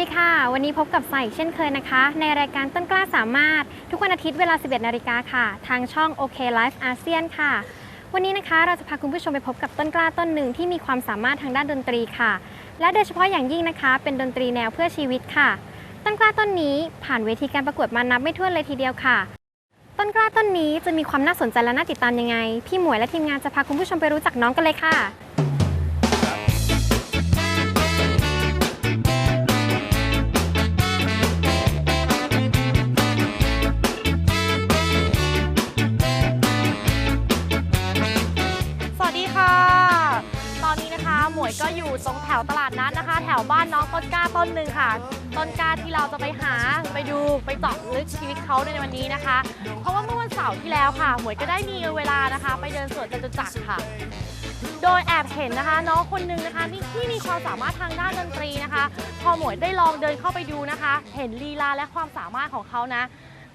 ดีค่ะ วันนี้พบกับใส่เช่นเคยนะคะ ในรายการต้นกล้าสามารถ ทุกวันอาทิตย์เวลา 11 นาฬิกาค่ะ ทางช่อง OK Life อาเซียนค่ะ วันนี้นะคะเราจะพาคุณผู้ชมไปพบกับต้นกล้าต้นหนึ่งที่มีความสามารถทางด้านดนตรีค่ะ และโดยเฉพาะอย่างยิ่งนะคะ เป็นดนตรีแนวเพื่อชีวิตค่ะ ต้นกล้าต้นนี้ผ่านเวทีการประกวดมานับไม่ถ้วนเลยทีเดียวค่ะ ต้นกล้าต้นนี้จะมีความน่าสนใจและน่าติดตามยังไง พี่หมวยและทีมงานจะพาคุณผู้ชมไปรู้จักน้องกันเลยค่ะ วยก็อยู่ตรงแถวตลาดนัดนะคะ แถวบ้านน้องต้นกล้าต้นหนึ่งค่ะ ต้นกล้าที่เราจะไปหาไปดูไปเจาะลึกชีวิตเขาในวันนี้นะคะ เพราะว่าเมื่อวันเสาร์ที่แล้วค่ะ หมวยก็ได้มีเวลานะคะ ไปเดินสวนจตุจักรค่ะ โดยแอบเห็นนะคะ น้องคนหนึงนะคะที่ที่มีความสามารถทางด้านดนตรีนะคะ พอหมวยได้ลองเดินเข้าไปดูนะคะ เห็นลีลาและความสามารถของเขานะ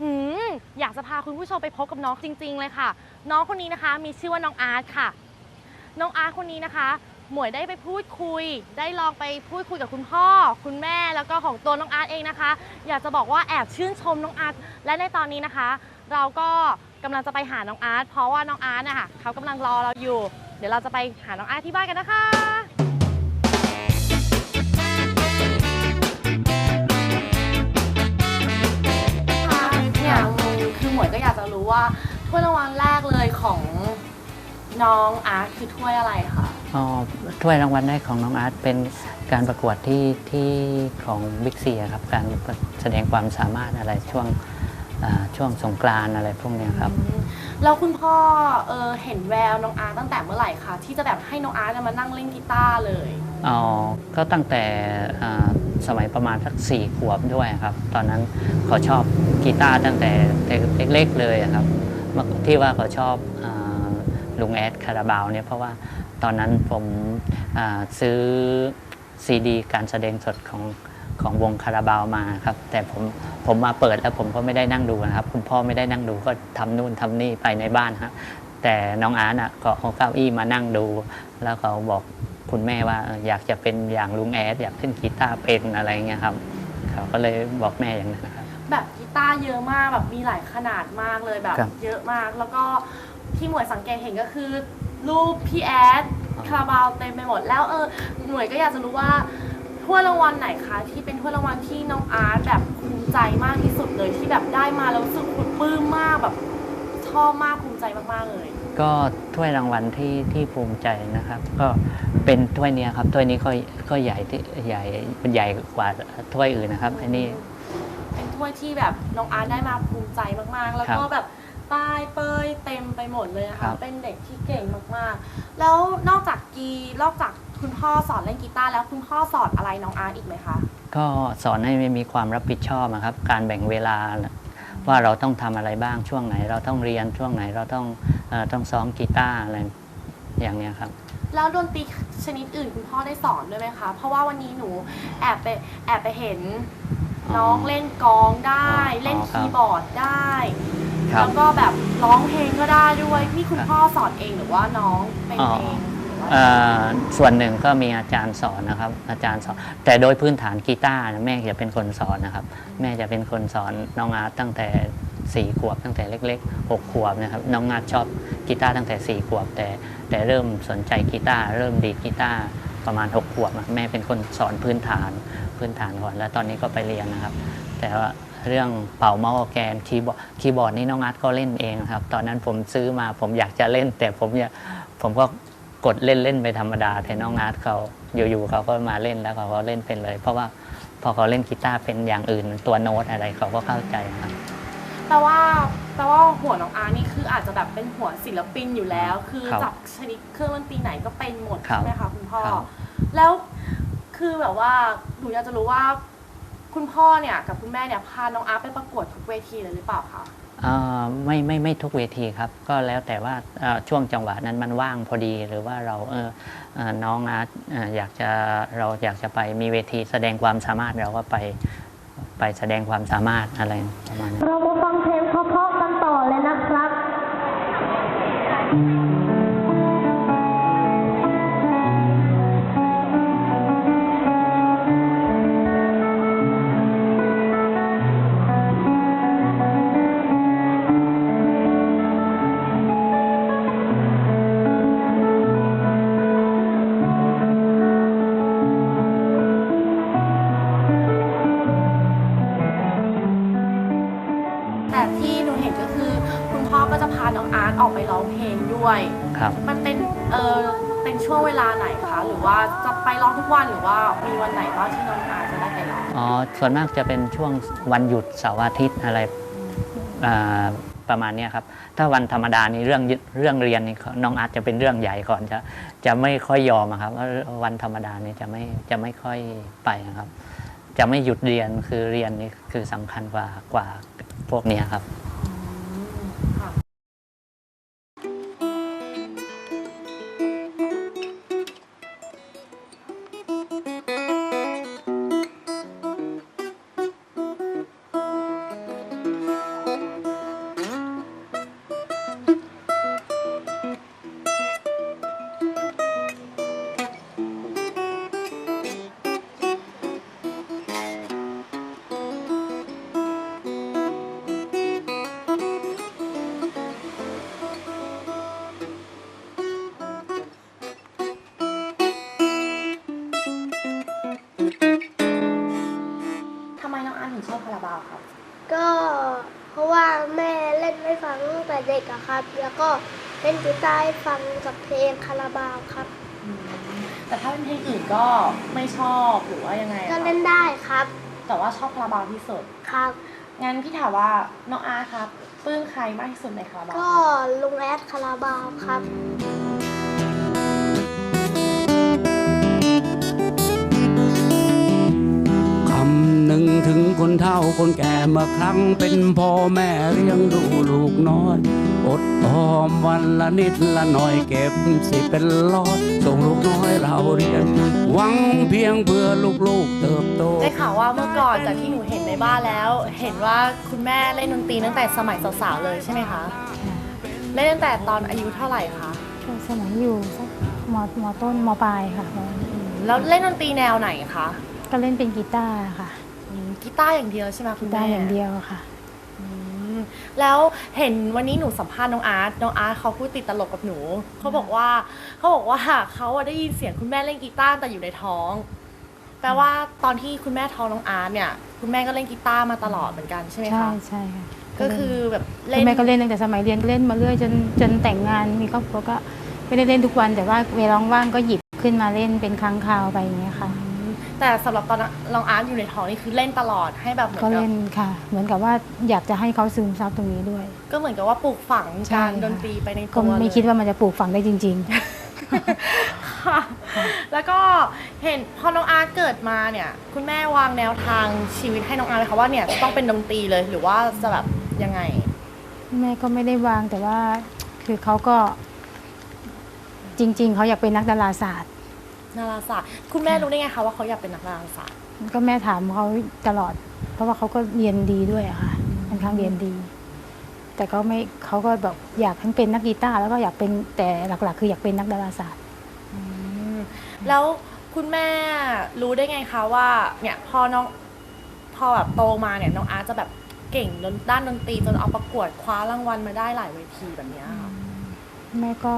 หืมอยากจะพาคุณผู้ชมไปพบกับน้องจริง ๆ เลยค่ะ น้องคนนี้นะคะ มีชื่อว่าน้องอาร์ตค่ะ น้องอาร์ตคนนี้นะคะ หมวยได้ไปพูดคุย ได้ลองไปพูดคุยกับคุณพ่อ คุณแม่แล้วก็ของตัวน้องอาร์ตเองนะคะ อยากจะบอกว่าแอบชื่นชมน้องอาร์ตและในตอนนี้นะคะ เราก็กำลังจะไปหาน้องอาร์ตเพราะว่าน้องอาร์ตนะคะเขากำลังรอเราอยู่ เดี๋ยวเราจะไปหาน้องอาร์ตที่บ้านกันนะคะ ค่ะเนี่ยคือหมวยก็อยากจะรู้ว่าถ้วยรางวัลแรกเลยของ น้องอาร์ตคือถ้วยอะไรคะอ๋อถ้วยรางวัลแรกของน้องอาร์ตเป็นการประกวดที่ที่ของบิ๊กซีครับ การแสดงความสามารถอะไรช่วงอ่าช่วงสงกรานต์อะไรพวกเนี้ยครับ อืมแล้วคุณพ่อเออเห็นแววน้องอาร์ตตั้งแต่เมื่อไหร่คะที่จะแบบให้น้องอาร์ตมานั่งเล่นกีตาร์เลย อ๋อ ก็ตั้งแต่อ่าสมัยประมาณสักสี่ขวบด้วยครับ ตอนนั้นเขาชอบกีตาร์ตั้งแต่เล็กๆเลยอะครับที่ว่าเขาชอบอา ลุงแอดคาราบาวเนี่ยเพราะว่าตอนนั้นผมอ่าซื้อซีดี การแสดงสดของของวงคาราบาวมาครับ แต่ผมผมมาเปิดแล้วผมก็ไม่ได้นั่งดูนะครับ คุณพ่อไม่ได้นั่งดูก็ทำนู่นทำนี่ไปในบ้านฮะแต่น้องอาร์ตอะก็เอาเก้าอี้มานั่งดู แล้วเขาบอกคุณแม่ว่าเอออยากจะเป็นอย่างลุงแอดอยากเล่นกีตาร์เป็นอะไรเงี้ยครับเขาก็เลยบอกแม่อย่างนั้นนะครับแบบกีตาร์เยอะมากแบบมีหลายขนาดมากเลยแบบครับเยอะมากแล้วก็ ที่หมวยสังเกตเห็นก็คือ รูปพี่แอดคาราบาวเต็มไปหมด แล้วเออหน่วยก็อยากจะรู้ว่าถ้วยรางวัลไหนคะที่เป็นถ้วยรางวัลที่น้องอาร์ตแบบภูมิใจมากที่สุดเลยที่แบบได้มาแล้วรู้สึกปลื้มมากแบบชอบมากภูมิใจมากๆเลย ก็ถ้วยรางวัลที่ที่ภูมิใจนะครับ ก็เป็นถ้วยเนี้ยครับถ้วยนี้ก็ก็ใหญ่ที่ใหญ่ใหญ่กว่าถ้วยอื่นนะครับ อันนี้ เป็นถ้วยที่แบบน้องอาร์ตได้มาภูมิใจมากๆ แล้วก็ครับแบบ ป้ายเปยเต็มไปหมดเลยนะครัคะ บ เป็นเด็กที่เก่งมากๆ แล้วนอกจากกีนอกจากคุณพ่อสอนเล่นกีตาร์แล้วคุณพ่อสอนอะไรน้องอาร์ตอีกไหมคะ ก็สอนให้มีความรับผิดชอบนะครับ การแบ่งเวลา ว่าเราต้องทำอะไรบ้างช่วงไหน เราต้องเรียนช่วงไหนเราต้องเออต้องซ้อมกีตาร์อะไรอย่างเนี้ยครับ แล้วดนตรีชนิดอื่นคุณพ่อได้สอนด้วยไหมคะ เพราะว่าวันนี้หนูแอบไปแอบไปเห็นอ๋อน้องเล่นกลองได้ อ๋อเล่นครับ คีย์บอร์ดได้ ครับ แล้วก็แบบร้องเพลงก็ได้ด้วยนี่คุณครับพ่อสอนเองหรือว่าน้องเป็นอ๋อเองหรือว่าเอ่อส่วนหนึ่งก็มีอาจารย์สอนนะครับ อาจารย์สอน แต่โดยพื้นฐานกีตาร์เนี่ยแม่จะเป็นคนสอนนะครับ แม่จะเป็นคนสอนน้องอาร์ตตั้งแต่สี่ขวบตั้งแต่เล็กๆหกขวบนะครับ น้องอาร์ตชอบกีตาร์ตั้งแต่สี่ขวบ แต่แต่เริ่มสนใจกีตาร์เริ่มดีดกีตาร์ประมาณหกขวบอะแม่เป็นคนสอนพื้นฐานพื้นฐานก่อนแล้วตอนนี้ก็ไปเรียนนะครับ แต่ว่า เรื่องเป่าเมาส์ออร์แกนคีย์บอร์ดคีย์บอร์ดนี่น้องอาร์ตก็เล่นเองครับ ตอนนั้นผมซื้อมาผมอยากจะเล่น แต่ผมอยากผมก็กดเล่นเล่นๆไปธรรมดาแต่น้องอาร์ตเขาอยู่ๆเขาก็มาเล่นแล้วเขาก็เล่นเป็นเลย เพราะว่าพอเขาเล่นกีตาร์เป็นอย่างอื่นตัวโน้ตอะไรเขาก็เข้าใจครับแปลว่าแปลว่าหัวน้องอาร์นี่คืออาจจะแบบเป็นหัวศิลปินอยู่แล้ว คือครับจับชนิดเครื่องดนตรีไหนก็เป็นหมดครับใช่ไหมคะคุณพ่อครับแล้วคือแบบว่าหนูอยากจะรู้ว่า คุณพ่อเนี่ยกับคุณแม่เนี่ยพาน้องอาร์ไปประกวดทุกเวทีเลยหรือเปล่าคะอ่าไม่ไม่ไม่ทุกเวทีครับ ก็แล้วแต่ว่าอ่าช่วงจังหวะนั้นมันว่างพอดีหรือว่าเราเออเอ่อน้องอาร์ตเอ่ออยากจะเราอยากจะไปมีเวทีแสดงความสามารถเราก็ไปไปแสดงความสามารถอะไรประมาณนั้น เรามาฟังเพลงาไหนคะหรือว่าจะไปร้องทุกวันหรือว่ามีวันไหนบ้างที่น้องอาจะได้ไปร้องอ๋อส่วนมากจะเป็นช่วงวันหยุดเสาร์อาทิตย์อะไรประมาณนี้ครับ ถ้าวันธรรมดานี่เรื่องเรื่องเรียนนี่น้องอาร์ตจะเป็นเรื่องใหญ่ก่อนจะจะไม่ค่อยยอมครับว่าวันธรรมดานี่จะไม่จะไม่ค่อยไปนะครับ จะไม่หยุดเรียนคือเรียนนี่คือสำคัญกว่ากว่าพวกนี้ครับ แต่เด็กอะครับ แล้วก็เล่นกีตาร์ให้ฟังกับเพลงคาราบาวครับแต่ถ้าเป็นเพลงอื่นก็ไม่ชอบหรือว่ายังไงอะก็คะเล่นได้ครับแต่ว่าชอบคาราบาวที่สุด ครับ งั้นพี่ถามว่าน้องอาร์ตครับปลื้มใครมากที่สุดในคาราบาวก็ลุงแอดคาราบาวครับค ถึงคนเฒ่าคนแก่เมื่อครั้งเป็นพ่อแม่เลี้ยงดูลูกน้อย อดออมวันละนิดละหน่อยเก็บสิเป็นร้อยส่งลูกน้อยเราเรียน หวังเพียงเพื่อลูกๆเติบโต ได้ข่าวว่าเมื่อก่อนจากที่หนูเห็นในบ้านแล้ว เห็นว่าคุณแม่เล่นดนตรีตั้งแต่สมัยสาวๆเลยใช่ไหมคะเล่นตั้งแต่ตอนอายุเท่าไหร่คะช่วงสมัยอยู่สักมมต้นมปลายค่ะ แล้วเล่นดนตรีแนวไหนคะก็เล่นเป็นกีตาร์ค่ะอืม กีตาร์อย่างเดียวใช่ไหมคุกีณตาแม่ร์อย่างเดียวค่ะ อืมแล้วเห็นวันนี้หนูสัมภาษณ์น้องอาร์ตน้องอาร์ตเขาพูดติดตลกกับหนูเขาบอกว่าเขาบอกว่าเขาอะได้ยินเสียงคุณแม่เล่นกีตาร์แต่อยู่ในท้อง แปลว่าตอนที่คุณแม่ท้องน้องอาร์ตเนี่ย คุณแม่ก็เล่นกีตาร์มาตลอดเหมือนกันใช่ไหมใช่คะใช่ค่ะก็คือแบบเล่เล่นนแม่ก็เล่นตั้งแต่สมัยเรียนเล่นมาเรื่อยจนจนแต่งงานมีครอบครัวก็ไม่ได้เล่นทุกวัน แต่ว่าเวลาว่างๆก็หยิบขึ้นมาเล่นเป็นครั้งคราวไปอย่างเงี้ยค่ะ แต่สำหรับตอนน้องอาร์ตอยู่ในท้องนี่คือเล่นตลอดให้แบบเหมือนก็กับเล่นค่ะ เหมือนกับว่าอยากจะให้เขาซึมซับตรงนี้ด้วย ก็เหมือนกับว่าปลูกฝังใช่การค่ะ ดนตรีไปในก็ตัวไม่เลยคิดว่ามันจะปลูกฝังได้จริง ค่ะ แล้วก็เห็นพอน้องอาร์ตเกิดมาเนี่ย คุณแม่วางแนวทางชีวิตให้น้องอาร์ตเลยค่ะว่าเนี่ยจะต้องเป็นดนตรีเลยหรือว่าจะแบบยังไง ๆ แม่ก็ไม่ได้วางแต่ว่าคือเขาก็จริง ๆ เขาอยากเป็นนักดาราศาสตร์ นาราศาสตร์คุณแม่รู้ได้ไงคะว่าเขาอยากเป็นนักดาราศาสตร์ก็แม่ถามเขาตลอด เพราะว่าเขาก็เรียนดีด้วยอะค่ะค่อนข้างเรียนดี แต่ก็ไม่เขาก็แบบอยากทั้งเป็นนักกีตาร์แล้วก็อยากเป็นแต่หลักๆ คืออยากเป็นนักดาราศาสตร์แล้วคุณแม่รู้ได้ไงคะว่า เนี่ยพอน้องพอแบบโตมาเนี่ยน้องอาร์ตจะแบบเก่งด้านดนตรีจนเอาประกวดคว้ารางวัลมาได้หลายเวทีแบบเนี้ยค่ะแม่ก็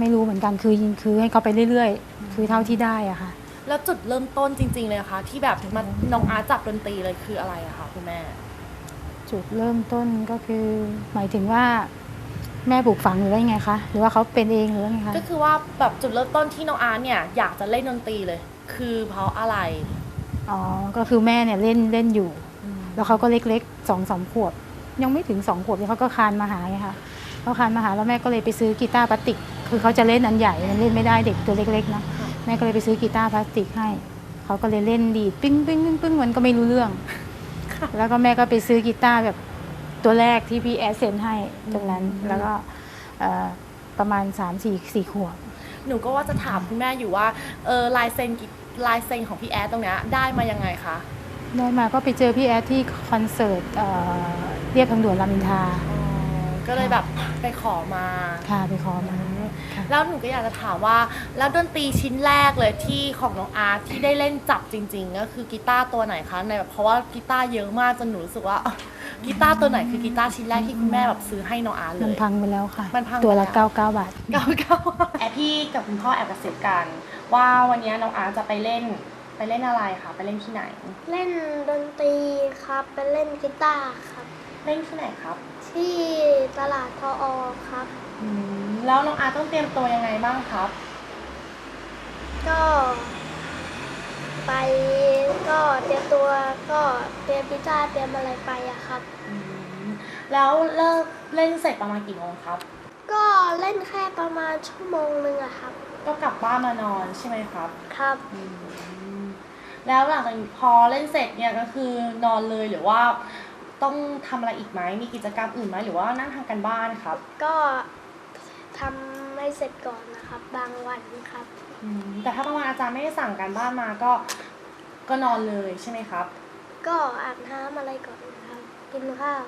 ไม่รู้เหมือนกันคือคือให้เขาไปเรื่อยๆ คือเท่าที่ได้อะค่ะ แล้วจุดเริ่มต้นจริง ๆ เลยอะคะที่แบบมันน้องอาร์ตจับดนตรีเลยคืออะไรอะคะคุณแม่ จุดเริ่มต้นก็คือ หมายถึงว่าแม่ปลูกฝังหรือว่ายังไงคะหรือว่าเขาเป็นเองหรือว่าไงคะก็คือว่าแบบจุดเริ่มต้นที่น้องอาร์ตเนี่ยอยากจะเล่นดนตรีเลย คือเพราะอะไรอ๋อก็คือแม่เนี่ยเล่นเล่นอยู่ แล้วเขาก็เล็กๆสองสามขวบ ยังไม่ถึงสองขวบเนี่ยเขาก็คานมาหาไงคะเขาคานมาหาแล้วแม่ก็เลยไปซื้อกีตาร์พลาสติก คือเขาจะเล่นอันใหญ่มันเล่นไม่ได้เด็กตัวเล็กๆนะค่ะแม่ก็เลยไปซื้อกีตาร์พลาสติกให้เขาก็เลยเล่นดีดปิ้งปิ้งปิ้งปิ้งมันก็ไม่รู้เรื่อง แล้วก็แม่ก็ไปซื้อกีตาร์แบบตัวแรกที่พี่แอดเซนให้ตรงนั้นแล้วก็เอ่อประมาณ3ามสี่สี่ขวบหนูก็ว่าจะถามคุณแม่อยู่ว่าเออลายเซ็นกิลายเซ็นของพี่แอดตรงเนี้ยได้มายังไงคะได้มาก็ไปเจอพี่แอดที่คอนเสิร์ตเอ่อเรียบทางด่วนรามอินทรา ก็เลยแบบไปขอมา ค่ะไปขอมาค่ะแล้วหนูก็อยากจะถามว่า แล้วดนตรีชิ้นแรกเลยที่ของน้องอาร์ตที่ได้เล่นจับจริง ๆ ก็คือกีตาร์ตัวไหนคะในแบบเพราะว่ากีตาร์เยอะมากจนหนูรู้สึกว่าเอ้ากีตาร์ตัวไหนคือกีตาร์ชิ้นแรกที่คุณแม่แบบซื้อให้น้องอาร์ตเลมันย พังไปแล้วค่ะ มันพังตัวละไปแล้วเก้าเก้าบาท เก้าเก้าแอบพี่กับคุณพ่อแอบกระซิบกัน ว่าวันนี้น้องอาร์ตจะไปเล่นไปเล่นอะไรคะไปเล่นที่ไหน เล่นดนตรีครับ ไปเล่นกีตาร์ครับ เล่นที่ไหนครับ ที่ตลาดทออครับ อืมแล้วน้องอาร์ตต้องเตรียมตัวยังไงบ้างครับ ก็ไปก็เตรียมตัวก็เตรียมพิซซ่าเตรียมอะไรไปอะครับ อืมแล้วเลิกเล่นเสร็จประมาณกี่โมงครับ ก็เล่นแค่ประมาณชั่วโมงหนึ่งอะครับ ก็กลับบ้านมานอนใช่ไหมครับครับ อืมแล้วหลังจากพอเล่นเสร็จเนี่ยก็คือนอนเลยหรือว่า ต้องทำอะไรอีกไหมมีกิจกรรมอื่นไหมหรือว่านั่งทำกันบ้านครับก็ทำไม่เสร็จก่อนนะครับ บางวันครับ อืมแต่ถ้าบางวันอาจารย์ไม่ได้สั่งการบ้านมาก็ก็นอนเลยใช่ไหมครับ ก็อาบน้ำอะไรก่อนนะครับ กินข้าว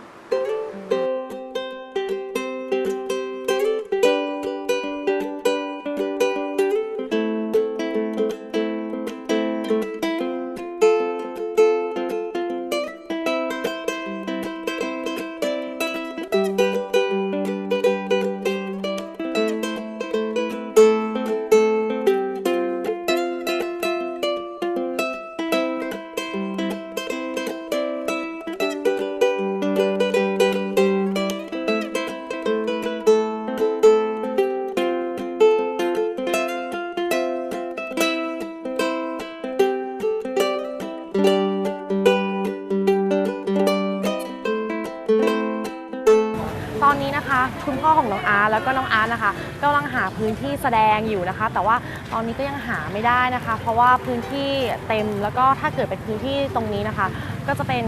พื้นที่แสดงอยู่นะคะ แต่ว่าตอนนี้ก็ยังหาไม่ได้นะคะ เพราะว่าพื้นที่เต็มแล้วก็ถ้าเกิดเป็นพื้นที่ตรงนี้นะคะ ก็จะเป็น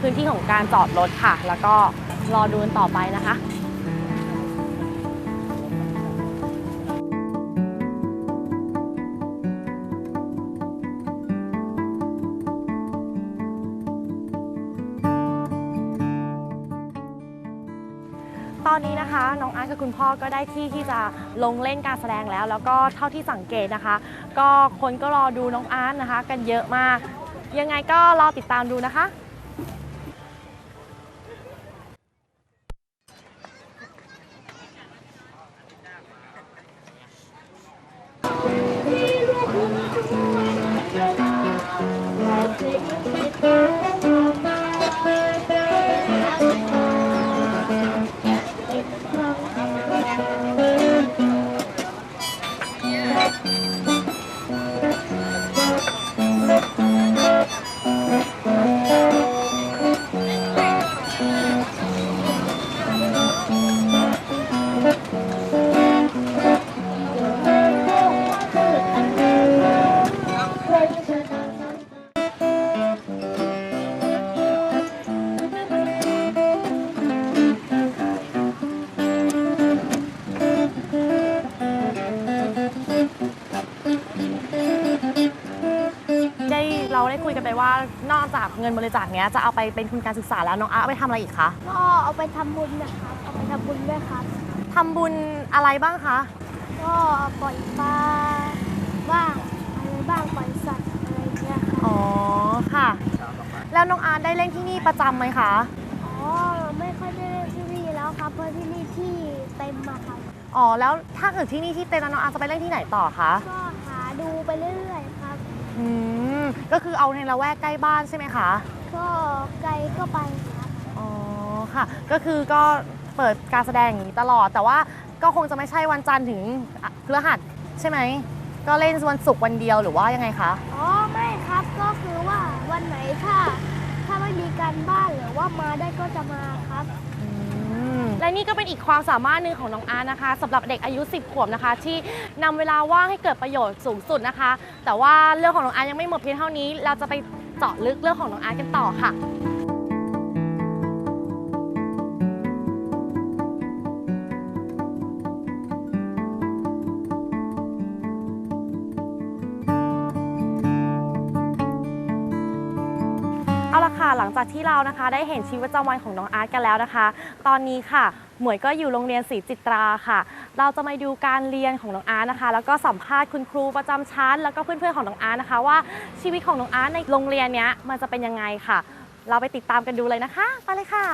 พื้นที่ของการจอดรถค่ะ แล้วก็รอดูนต่อไปนะคะ คุณพ่อก็ได้ที่ที่จะลงเล่นการแสดงแล้ว แล้วก็เท่าที่สังเกตนะคะ ก็คนก็รอดูน้องอาร์ตนะคะ กันเยอะมาก ยังไงก็รอติดตามดูนะคะ นบริจาคเนี้ยจะเอาไปเป็นทุนการศึกษาแล้วน้องอาร์ตเอาไปทำอะไรอีกคะก็เอาไปทำบุญนะครับ เอาไปทำบุญด้วยครับ ทำบุญอะไรบ้างคะก็ปล่อยปลาบ้างอะไรบ้างปล่อยสัตว์อะไรเงี้ยครับอ๋อค่ะ แล้วน้องอาร์ตได้เล่นที่นี่ประจำไหมคะอ๋อไม่ค่อยได้เล่นที่นี่แล้วครับเพราะที่นี่ที่เต็มอะครับ อ๋อแล้วถ้าเกิดที่นี่ที่เต็มแล้วน้องอาร์ตจะไปเล่นที่ไหนต่อคะก็หาดูไปเรื่อยๆครับ อืม ก็คือเอาในละแวกใกล้บ้านใช่ไหมคะก็ไกลก็ไปครับอ๋อค่ะ ก็คือก็เปิดการแสดงอย่างนี้ตลอด แต่ว่าก็คงจะไม่ใช่วันจันทร์ถึงพฤหัสใช่ไหมก็เล่นวันศุกร์วันเดียวหรือว่ายังไงคะอ๋อไม่ครับก็คือว่าวันไหนถ้า ถ้าไม่มีการบ้านหรือว่ามาได้ก็จะมาครับ และนี่ก็เป็นอีกความสามารถหนึ่งของน้องอาร์ตนะคะสำหรับเด็กอายุ 10 ขวบนะคะ ที่นำเวลาว่างให้เกิดประโยชน์สูงสุดนะคะ แต่ว่าเรื่องของน้องอาร์ตยังไม่หมดเพียงเท่านี้ เราจะไปเจาะลึกเรื่องของน้องอาร์ตกันต่อค่ะ จากที่เรานะคะ ได้เห็นชีวิตประจำวันของน้องอาร์ตกันแล้วนะคะ ตอนนี้ค่ะ หมวยก็อยู่โรงเรียนศรีจิตราค่ะ เราจะมาดูการเรียนของน้องอาร์ตนะคะ แล้วก็สัมภาษณ์คุณครูประจำชั้น แล้วก็เพื่อนๆของน้องอาร์ตนะคะ ว่าชีวิตของน้องอาร์ตในโรงเรียนเนี้ยมันจะเป็นยังไงค่ะ เราไปติดตามกันดูเลยนะคะ ไปเลยค่ะ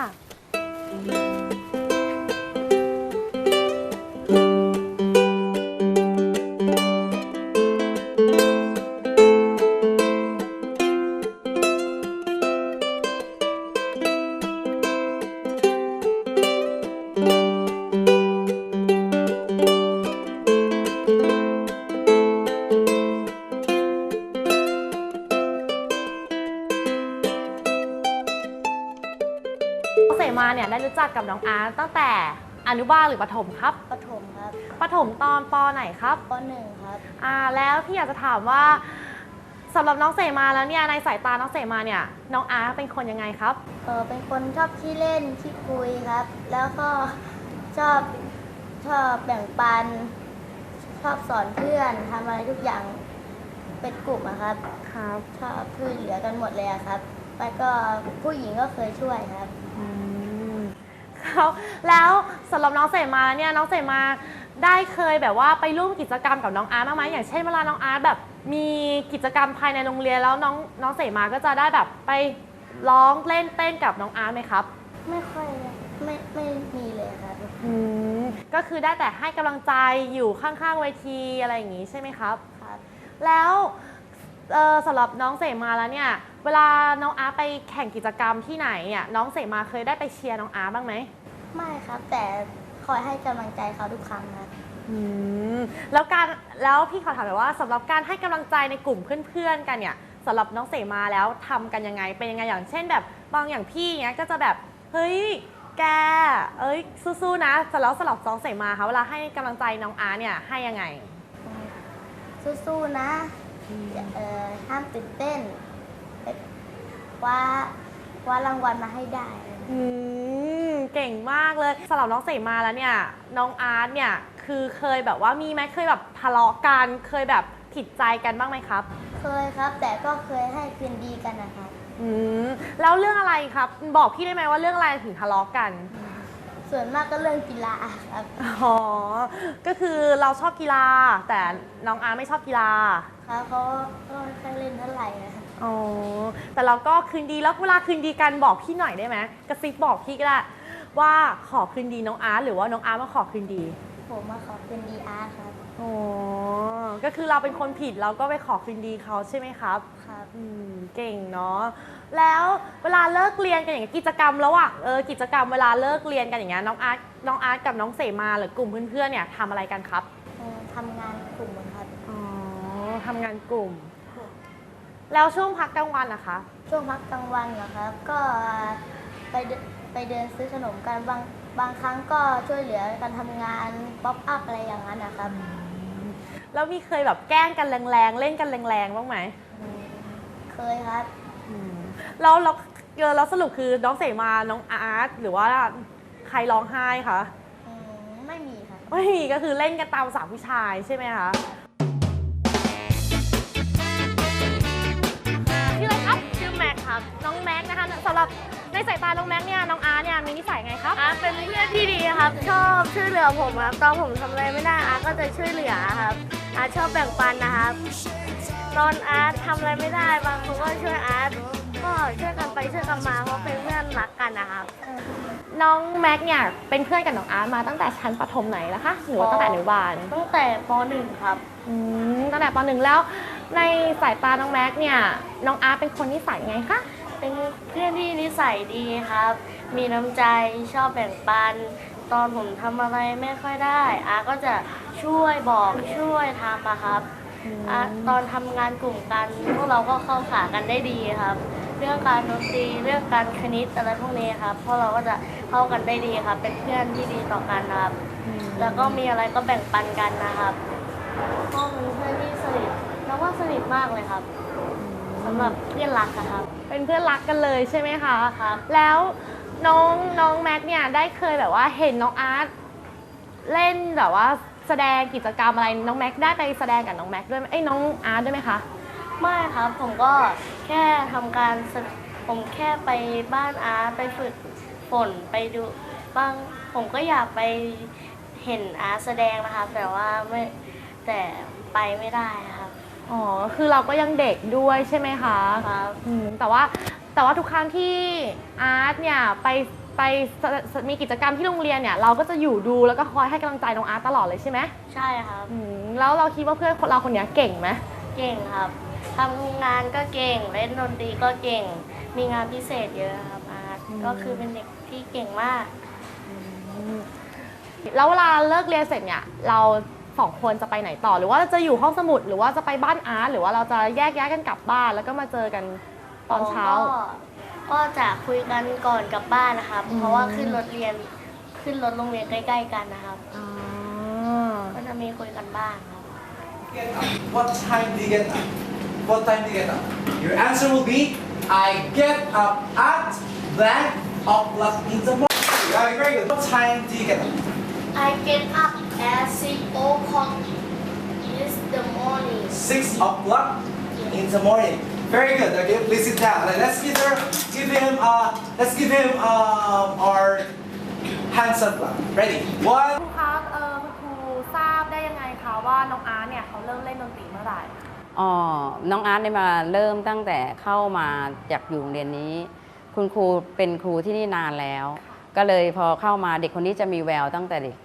กกับน้องอาร์ตตั้งแต่อนุบาลหรือประถมครับ ประถมครับประถมตอนปไหนครับปหนึ่งครับอ่าแล้วพี่อยากจะถามว่าสำหรับน้องเสมาแล้วเนี่ยในสายตาน้องเสมาเนี่ยน้องอาร์ตเป็นคนยังไงครับ เออเป็นคนชอบขี้เล่นขี้คุยครับ แล้วก็ชอบชอบแบ่งปัน ชอบสอนเพื่อนทำอะไรทุกอย่างเป็นกลุ่มอะครับ ครับชอบช่วยเหลือกันหมดเลยอะครับ แล้วก็ผู้หญิงก็เคยช่วยครับ เขาแล้วสำหรับน้องเสมาเนี่ยน้องเสมาได้เคยแบบว่าไปร่วมกิจกรรมกับน้องอาร์ตบ้างไหมอย่างเช่นเวลาน้องอาร์ตแบบมีกิจกรรมภายในโรงเรียนแล้วน้องน้องเสมาก็จะได้แบบไปร้องเล่นเต้นกับน้องอาร์ตไหมครับไม่ค่อยไม่ไม่มีเลยครับอืมก็คือได้แต่ให้กำลังใจอยู่ข้างๆเวทีอะไรอย่างงี้ใช่ไหมครับ ครับ แล้วเอ่อสำหรับน้องเสมาแล้วเนี่ย เวลาน้องอาร์ตไปแข่งกิจกรรมที่ไหนเนี่ยน้องเสมาเคยได้ไปเชียร์น้องอาร์ตบ้างไหมไม่ครับ แต่คอยให้กำลังใจเขาทุกครั้งครับอืมแล้วการแล้วพี่ขอถามหน่อยว่าสำหรับการให้กำลังใจในกลุ่มเพื่อนๆกันเนี่ยสำหรับน้องเสมาแล้วทำกันยังไงเป็นยังไงอย่างเช่นแบบบางอย่างพี่เนี้ยก็จะแบบเฮ้ยแกเอ้ยสู้ๆนะแต่แล้วสำหรับน้องเสมาคะเวลาให้กำลังใจน้องอาร์ตเนี่ยให้ยังไง สู้ๆนะ เอ่อห้ามตื่นเต้น คว้าคว้ารางวัลมาให้ได้ อืมเก่งมากเลยสำหรับน้องเสมาแล้วเนี่ย น้องอาร์ตเนี่ยคือเคยแบบว่ามีไหมเคยแบบทะเลาะกันเคยแบบผิดใจกันบ้างไหมครับ เคยครับ แต่ก็เคยให้คืนดีกันนะครับ อืมแล้วเรื่องอะไรครับ บอกพี่ได้ไหมว่าเรื่องอะไรถึงทะเลาะกันส่วนมากก็เรื่องกีฬาครับ อ๋อก็คือเราชอบกีฬา แต่น้องอาร์ไม่ชอบกีฬา ครับเขาก็ไม่ค่อยเล่นเท่าไหร่นะครับ อ๋อ แต่เราก็คืนดีแล้วเวลาคืนดีกันบอกพี่หน่อยได้ไหมกระซิบบอกพี่ก็ได้ว่าขอคืนดีน้องอาร์ตหรือว่าน้องอาร์ตมาขอคืนดี ผมมาขอคืนดีอาร์ตครับอ๋อก็คือเราเป็นคนผิดเราก็ไปขอคืนดีเขาใช่ไหมครับ ครับ อืม เก่งเนาะ แล้วเวลาเลิกเรียนกันอย่างเงี้ยกิจกรรมระหว่างเออกิจกรรมเวลาเลิกเรียนกันอย่างเงี้ยน้องอาร์ตน้องอาร์ตกับน้องเสมาหรือกลุ่มเพื่อนๆเนี่ยทำอะไรกันครับ เอ่อทำงานกลุ่มครับ อ๋อทำงานกลุ่ม แล้วช่วงพักกลางวันนะคะ ช่วงพักกลางวันเหรอครับ ก็ไปเดินไปเดินซื้อขนมกันบางบางครั้งก็ช่วยเหลือกันทำงานป๊อปอัพอะไรอย่างนั้นนะครับแล้วมีเคยแบบแกล้งกันแรงๆ เล่นกันแรงๆ บ้างไหมอืมเคยครับ แล้วเราเออแล้วสรุปคือน้องเสมาน้องอาร์ตหรือว่าใครร้องไห้คะ อืมไม่มีครับ ไม่มีก็คือเล่นกันตามสามผู้ชายใช่ไหมคะ สำหรับในสายตาน้องแม็กเนี่ยน้องอาร์ตเนี่ยมีนิสัยไงครับ อาร์ตเป็นเพื่อนที่ดีครับ ชอบช่วยเหลือผมครับ ตอนผมทำอะไรไม่ได้อาร์ตก็จะช่วยเหลือครับ อาร์ตชอบแบ่งปันนะครับ ตอนอาร์ตทำอะไรไม่ได้บางคนก็ช่วยอาร์ตก็ช่วยกันไปช่วยกันมาเพราะเป็นเพื่อนรักกันนะครับ น้องแม็กเนี่ยเป็นเพื่อนกับน้องอาร์ตมาตั้งแต่ชั้นประถมไหนแล้วคะหรือว่าตั้งแต่อนุบาลตั้งแต่ป .1 ครับ อืมตั้งแต่ปหนึ่งแล้ว ในสายตาน้องแม็กเนี่ยน้องอาร์ตเป็นคนนิสัยไงคะ เป็นเพื่อนที่นิสัยดีครับ มีน้ำใจชอบแบ่งปัน ตอนผมทำอะไรไม่ค่อยได้ อาก็จะช่วยบอกช่วยทำอะครับอะตอนทำงานกลุ่มกันพวกเราก็เข้าขากันได้ดีครับ เรื่องการดนตรีเรื่องการคณิตอะไรพวกนี้ครับพวกเราก็จะเข้ากันได้ดีครับ เป็นเพื่อนที่ดีต่อกันนะครับ แล้วก็มีอะไรก็แบ่งปันกันนะครับก็เป็นเพื่อนที่สนิทแล้วว่าสนิทมากเลยครับ สำหรับเพื่อนรักอะครับ เป็นเพื่อนรักกันเลยใช่ไหมคะ ครับ แล้วน้องน้องแม็กเนี่ยได้เคยแบบว่าเห็นน้องอาร์ตเล่นแบบว่าแสดงกิจกรรมอะไรน้องแม็กได้ไปแสดงกับน้องแม็กด้วยไหมเอ้ยน้องอาร์ตด้วยไหมคะ ไม่ครับผมก็แค่ทำการแสผมแค่ไปบ้านอาร์ตไปฝึกฝนไปดูบ้างผมก็อยากไปเห็นอาร์ตแสดงนะคะแต่ว่าไม่แต่ไปไม่ได้ครับ อ๋อ คือเราก็ยังเด็กด้วยใช่ไหมคะครับอืมแต่ว่าแต่ว่าทุกครั้งที่อาร์ตเนี่ยไปไปสสมีกิจกรรมที่โรงเรียนเนี่ยเราก็จะอยู่ดูแล้วก็คอยให้กำลังใจน้องอาร์ตตลอดเลยใช่ไหมใช่ครับ อืมแล้วเราคิดว่าเพื่อนคนเราคนเนี้ยเก่งไหมเก่งครับทำงานก็เก่งเล่นดนตรีก็เก่ง มีงานพิเศษเยอะครับอาร์ตก็คือเป็นเด็กที่เก่งมาก แล้วเวลาเลิกเรียนเสร็จเนี่ยเรา สองคนจะไปไหนต่อ หรือว่าจะอยู่ห้องสมุดหรือว่าจะไปบ้านอาร์ตหรือว่าเราจะแยกย้ายกันกลับบ้าน แล้วก็มาเจอกันตอนเช้า ก็ก็จะคุยกันก่อนกลับบ้านนะครับ เพราะว่าขึ้นรถเรียนขึ้นรถโรงเรียนใกล้ ๆ กันนะครับ อ๋อ ก็จะมีคุยกันบ้างครับ Get up. What time do you get up? What time do you get up? Your answer will be I get up at blank o'clock in the morning. Yeah, very good. What time do you get up? I get up at 6 o'clock in the morning. Six o'clock in the morning. Very good. Okay, please sit down. Like, Let's give her, give him, uh, let's give him um, our hands up. clap. Ready? One. ครูคะเออคุณครูทราบได้ยังไงคะว่าน้องอาร์ตเนี่ยเขาเริ่มเล่นดนตรีเมื่อไหร่ อ๋อ น้องอาร์ตเนี่ยมาเริ่มตั้งแต่เข้ามาจากอยู่โรงเรียนนี้ คุณครูเป็นครูที่นี่นานแล้ว ก็เลยพอเข้ามาเด็กคนนี้จะมีแววตั้งแต่เด็ก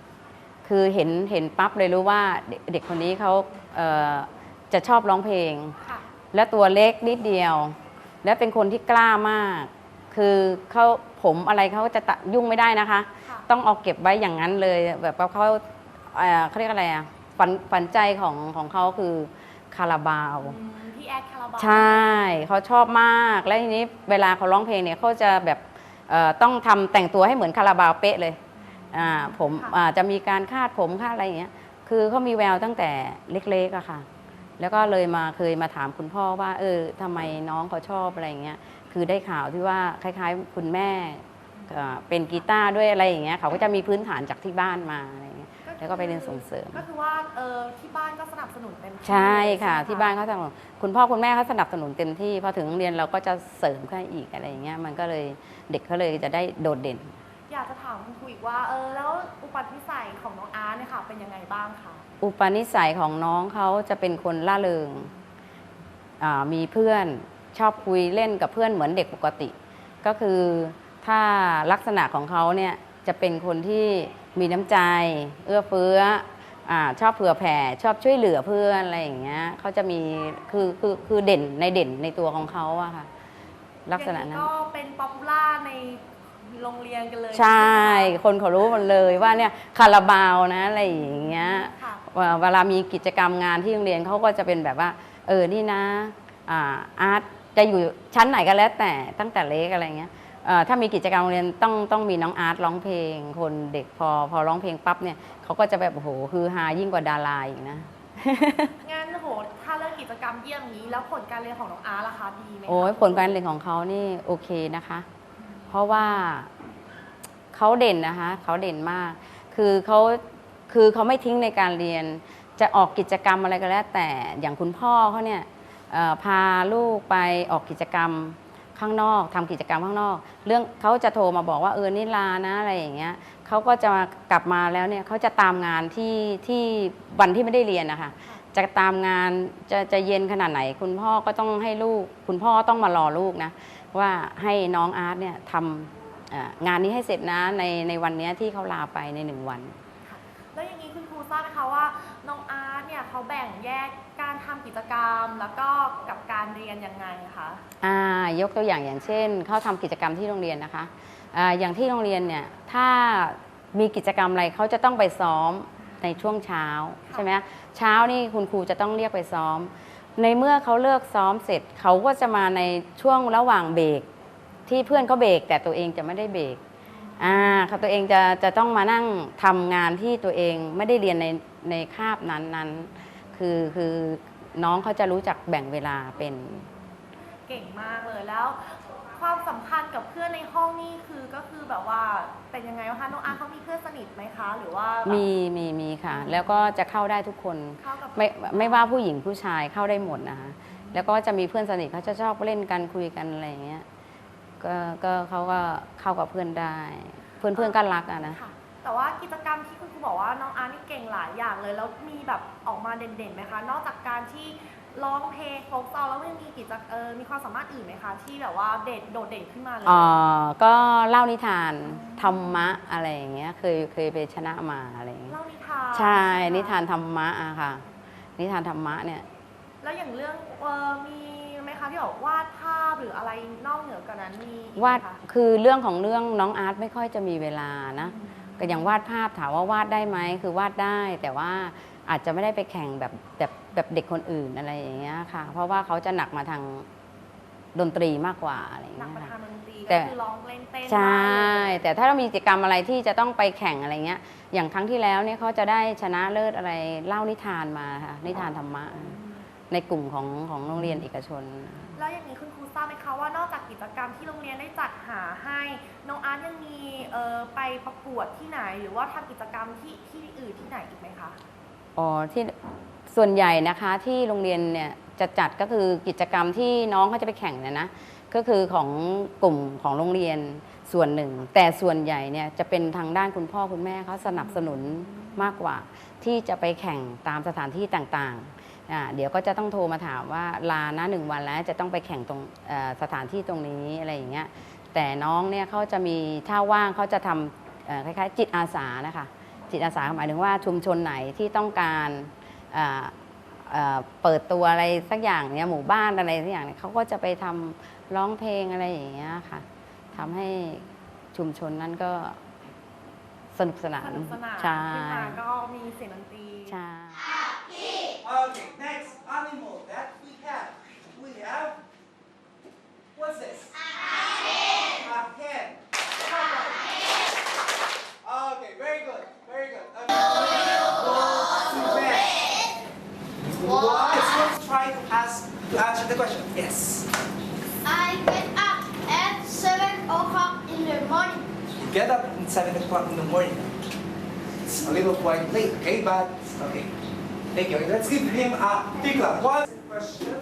คือเห็นเห็นปั๊บเลยรู้ว่าเด็กเด็กคนนี้เขาเอ่อจะชอบร้องเพลงค่ะและตัวเล็กนิดเดียว และเป็นคนที่กล้ามาก คือเขาผมอะไรเขาจะตะยุ่งไม่ได้นะคะค่ะต้องเอาเก็บไว้อย่างนั้นเลย แบบว่าเขาเอ่อเขาเรียกอะไรอะฝันฝันใจของของเขาคือคาราบาวอืมพี่แอดคาราบาว ใช่เขาชอบมาก และทีนี้เวลาเขาร้องเพลงเนี่ยเขาจะแบบเอ่อต้องทำแต่งตัวให้เหมือนคาราบาวเป๊ะเลย อ่าผมอ่าจะมีการคาดผมคาดอะไรอย่างเงี้ย คือเขามีแววตั้งแต่เล็กๆอะค่ะ แล้วก็เลยมาเคยมาถามคุณพ่อว่า เออทำไมน้องเขาชอบอะไรอย่างเงี้ย คือได้ข่าวที่ว่าคล้ายๆ คุณแม่เอ่อเป็นกีตาร์ด้วยอะไรอย่างเงี้ยเขาก็จะมีพื้นฐานจากที่บ้านมาอะไรอย่างเงี้ย แล้วก็ไปเรียนส่งเสริม ก็คือว่าเออที่บ้านก็สนับสนุนเต็มที่ใช่ค่ะใช่ไหมที่บ้านเขาสนับสนุนคุณพ่อคุณแม่เขาสนับสนุนเต็มที่พอถึงโรงเรียนเราก็จะเสริมขึ้นอีกอะไรอย่างเงี้ยมันก็เลยเด็กเขาเลยจะได้โดดเด่นอยากจะถามคุณครูอีกว่าเออแล้วอุปนิสัยของน้องอาร์ตเนี่ยค่ะเป็นยังไงบ้างคะอุปนิสัยของน้องเขาจะเป็นคนล่าเริงอ่ามีเพื่อนชอบคุยเล่นกับเพื่อนเหมือนเด็กปกติ ก็คือถ้าลักษณะของเขาเนี่ยจะเป็นคนที่มีน้ำใจ เอื้อเฟื้ออาชอบเผื่อแผ่ชอบช่วยเหลือเพื่อนอะไรอย่างเงี้ยเขาจะมีคือคือคือเด่นในเด่นในตัวของเขาอะค่ะ ลักษณะอย่างนั้นก็เป็นป๊อปปูล่าใน โรงเรียนกันเลยใช่ไหมคะคนเขารู้หมดเลยว่าเนี่ยคาราบาวนะอะไรอย่างเงี้ยค่ะเวลาเวลามีกิจกรรมงานที่โรงเรียนเขาก็จะเป็นแบบว่า เออนี่นะอ่าอาร์ตจะอยู่ชั้นไหนก็แล้วแต่ตั้งแต่เล็กอะไรเงี้ยเอ่อถ้ามีกิจกรรมโรงเรียนต้องต้องมีน้องอาร์ตร้องเพลง คนเด็กพอพอร้องเพลงปั๊บเนี่ยเขาก็จะแบบโอ้โหคือฮายิ่งกว่าดาราอีกนะงั้นโหถ้าเลิกกิจกรรมเยี่ยมนี้ แล้วผลการเรียนของน้องอาร์ตล่ะคะดีไหมคะ โอ้ยผลการเรียนของเขานี่โอเคนะคะ เพราะว่าเขาเด่นนะคะเขาเด่นมาก คือเขาคือเขาไม่ทิ้งในการเรียน จะออกกิจกรรมอะไรก็แล้ว แต่อย่างคุณพ่อเขาเนี่ยพาลูกไปออกกิจกรรมข้างนอกทำกิจกรรมข้างนอก เรื่องเขาจะโทรมาบอกว่าเออนี่ลานะอะไรอย่างเงี้ยเขาก็จะกลับมาแล้วเนี่ยเขาจะตามงานที่ที่วันที่ไม่ได้เรียนนะคะจะตามงานจะจะเย็นขนาดไหน คุณพ่อก็ต้องให้ลูก คุณพ่อต้องมารอลูกนะ ว่าให้น้องอาร์ตเนี่ยทำเอ่องานนี้ให้เสร็จนะในในวันเนี้ยที่เขาลาไปในหนึ่งวัน แล้วอย่างนี้คุณครูทราบไหมคะว่าน้องอาร์ตเนี่ยเขาแบ่งแยกการทำกิจกรรม แล้วก็กับการเรียนยังไงคะอ่ายกตัวอย่างอย่างเช่นเขาทำกิจกรรมที่โรงเรียนนะคะอ่าอย่างที่โรงเรียนเนี่ยถ้ามีกิจกรรมอะไรเขาจะต้องไปซ้อมในช่วงเช้าใช่ไหมเช้านี่คุณครูจะต้องเรียกไปซ้อม ในเมื่อเขาเลิกซ้อมเสร็จเขาก็จะมาในช่วงระหว่างเบรกที่เพื่อนเขาเบรกแต่ตัวเองจะไม่ได้เบรกอ่าเขาตัวเองจะจะต้องมานั่งทำงานที่ตัวเองไม่ได้เรียนในในคาบนั้นนั้นคือคือน้องเขาจะรู้จักแบ่งเวลาเป็น เก่งมากเลยแล้ว ความสัมพันธ์กับเพื่อนในห้องนี่คือก็คือแบบว่าเป็นยังไงวะคะน้องอาร์ตเขามีเพื่อนสนิทไหมคะ หรือว่าแบบมีมีมีค่ะ แล้วก็จะเข้าได้ทุกคน เข้ากับไม่ไม่ว่าผู้หญิงผู้ชายเข้าได้หมดนะคะแล้วก็จะมีเพื่อนสนิทเขาจะชอบเล่นกันคุยกันอะไรอย่างเงี้ยก็ก็เขาก็เข้ากับเพื่อนได้ เพื่อนเพื่อนก็รักอะนะ ค่ะ แต่ว่ากิจกรรมที่คุณครูบอกว่าน้องอาร์ตนี่เก่งหลายอย่างเลย แล้วมีแบบออกมาเด่นๆไหมคะ นอกจากการที่ ร้องเพลงโฟกซองแล้วยังมีกิจเออมีความสามารถอื่นไหมคะ ที่แบบว่าเด่นโดดเด่นขึ้นมาเลย อ๋อก็เล่านิทานธรรมะอะไรอย่างเงี้ยเคยเคยไปชนะมาอะไรอย่างเงี้ยเล่านิทานใช่ไหมคะนิทานธรรมะอะค่ะ นิทานธรรมะเนี่ย แล้วอย่างเรื่องเออมีไหมคะที่บอกวาดภาพหรืออะไรนอกเหนือกว่านั้นมีอีกไหมวาดคะคือเรื่องของเรื่องน้องอาร์ตไม่ค่อยจะมีเวลานะก็อย่างวาดภาพถามว่าวาดได้ไหมคือวาดได้แต่ว่าอาจจะไม่ได้ไปแข่งแบบแบบ แบบเด็กคนอื่นอะไรอย่างเงี้ยค่ะ เพราะว่าเขาจะหนักมาทางดนตรีมากกว่าอะไรอย่างหนัเงี้กยประทาค่ะนดนตรีแต่ ก็คือร้องเล่นเต้นใช่ได้เลยแต่ถ้าเรามีกิจกรรมอะไรที่จะต้องไปแข่งอะไรเงี้ย อย่างครั้งที่แล้วเนี่ยเขาจะได้ชนะเลิศอะไรเล่านิทานมาค่ะนิทานธรรมะ ในกลุ่มของของโรงเรียนเอกชน แล้วอย่างนี้คุณครูทราบไหมคะว่านอกจากกิจกรรมที่โรงเรียนได้จัดหาให้น้องอาร์ตยังมีเอ่อไปประกวดที่ไหน หรือว่าทำกิจกรรมที่ที่อื่นที่ไหนอีกไหมคะ อ๋อที่ ส่วนใหญ่นะคะที่โรงเรียนเนี่ยจะจัดก็คือกิจกรรมที่น้องเขาจะไปแข่งเนี่ยนะก็คือของกลุ่มของโรงเรียนส่วนหนึ่ง แต่ส่วนใหญ่เนี่ยจะเป็นทางด้านคุณพ่อคุณแม่เขาสนับสนุนมากกว่า ที่จะไปแข่งตามสถานที่ต่างๆอ่าเดี๋ยวก็จะต้องโทรมาถามว่าลานะหนึ่งวันแล้วจะต้องไปแข่งตรงสถานที่ตรงนี้อะไรอย่างเงี้ยแต่น้องเนี่ยเขาจะมีถ้าว่างเขาจะทำคล้ายๆ จิตอาสานะคะจิตอาสาหมายถึงว่าชุมชนไหนที่ต้องการ เอ่อเปิดตัวอะไรสักอย่างเนี้ยหมู่บ้านอะไรสักอย่างเนี่ยเขาก็จะไปทำร้องเพลงอะไรอย่างเงี้ยค่ะทำให้ชุมชนนั้นก็สนุกสนานสนุกสนานใช่ขึ้นมาก็มีเสียงดนตรีใช่ Okay, next animal that we have. We have. What's this? A hen. Okay, very good, very good. Okay. Why? So let's try to ask to answer the question. Yes. I get up at 7 o'clock in the morning. You get up at seven o'clock in the morning. It's a little quite late, okay, but okay. Thank you. Let's give him a big clap. One question.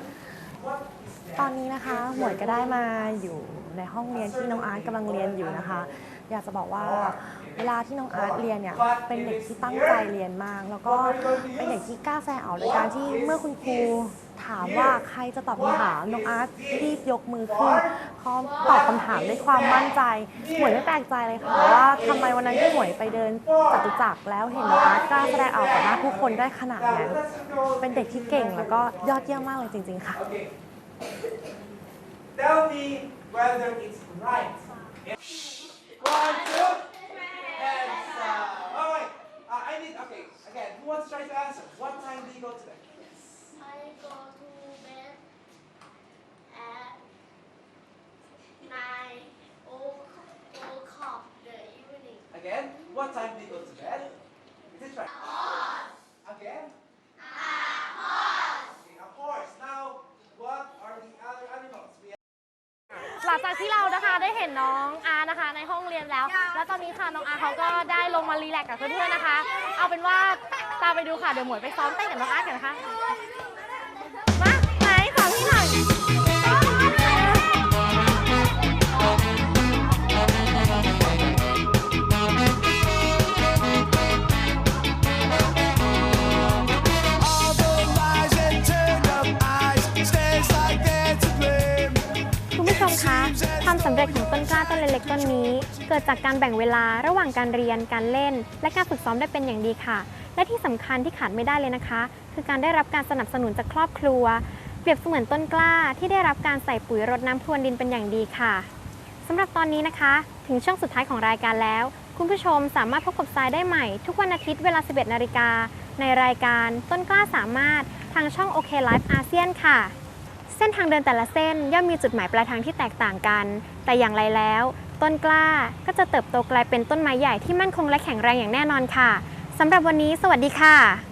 What is ตอน that? นี้นะคะ หมวยก็ได้มาอยู่ในห้องเรียนที่น้องอาร์ตกำลังเรียนอยู่นะคะ อยากจะบอกว่าเวลาที่น้องอาร์ตเรียนเนี่ยเป็นเด็กที่ตั้งใจเรียนมาก แล้วก็เป็นเด็กที่กล้าแสดงออกในการที่เมื่อคุณครูถามว่าใครจะตอบคำถามน้องอาร์ตรีบยกมือขึ้นพร้อมตอบคำถามด้วยความมั่นใจหมวยไม่แปลกใจเลยค่ะว่าทำไมวันนั้นที่หมวยไปเดินจตุจักรแล้วเห็นน้องอาร์ตกล้าแสดงออกต่อหน้าผู้คนได้ขนาดนั้นเป็นเด็กที่เก่งแล้วก็ยอดเยี่ยมมากเลยจริง ๆค่ะ Okay. Tell me whether it's right. One, two. Hands up. All right. Uh, I need. Okay. Again, who wants to try to answer? What time do you go to เรานะคะได้เห็นน้องอาร์นะคะ ในห้องเรียนแล้ว แล้วตอนนี้ค่ะน้องอาร์เขาก็ได้ลงมารีแลกซ์กับเพื่อนๆนะคะ เอาเป็นว่าตามไปดูค่ะเดี๋ยวหมวยไปซ้อมเต้นกับน้องอาร์กันนะคะ ความสำเร็จของต้นกล้าต้นเล็กๆต้นนี้ เกิดจากการแบ่งเวลาระหว่างการเรียนการเล่น และการฝึกซ้อมได้เป็นอย่างดีค่ะ และที่สำคัญที่ขาดไม่ได้เลยนะคะ คือการได้รับการสนับสนุนจากครอบครัว เปรียบเสมือนต้นกล้าที่ได้รับการใส่ปุ๋ยรดน้ำพรวนดินเป็นอย่างดีค่ะสำหรับตอนนี้นะคะ ถึงช่วงสุดท้ายของรายการแล้ว คุณผู้ชมสามารถพบกับทรายได้ใหม่ ทุกวันอาทิตย์เวลา 11นาฬิกาในรายการต้นกล้าสามารถทางช่องโอเคไลฟ์อาเซียนค่ะ เส้นทางเดินแต่ละเส้นย่อมมีจุดหมายปลายทางที่แตกต่างกัน แต่อย่างไรแล้ว ต้นกล้าก็จะเติบโตกลายเป็นต้นไม้ใหญ่ที่มั่นคงและแข็งแรงอย่างแน่นอนค่ะสำหรับวันนี้ สวัสดีค่ะ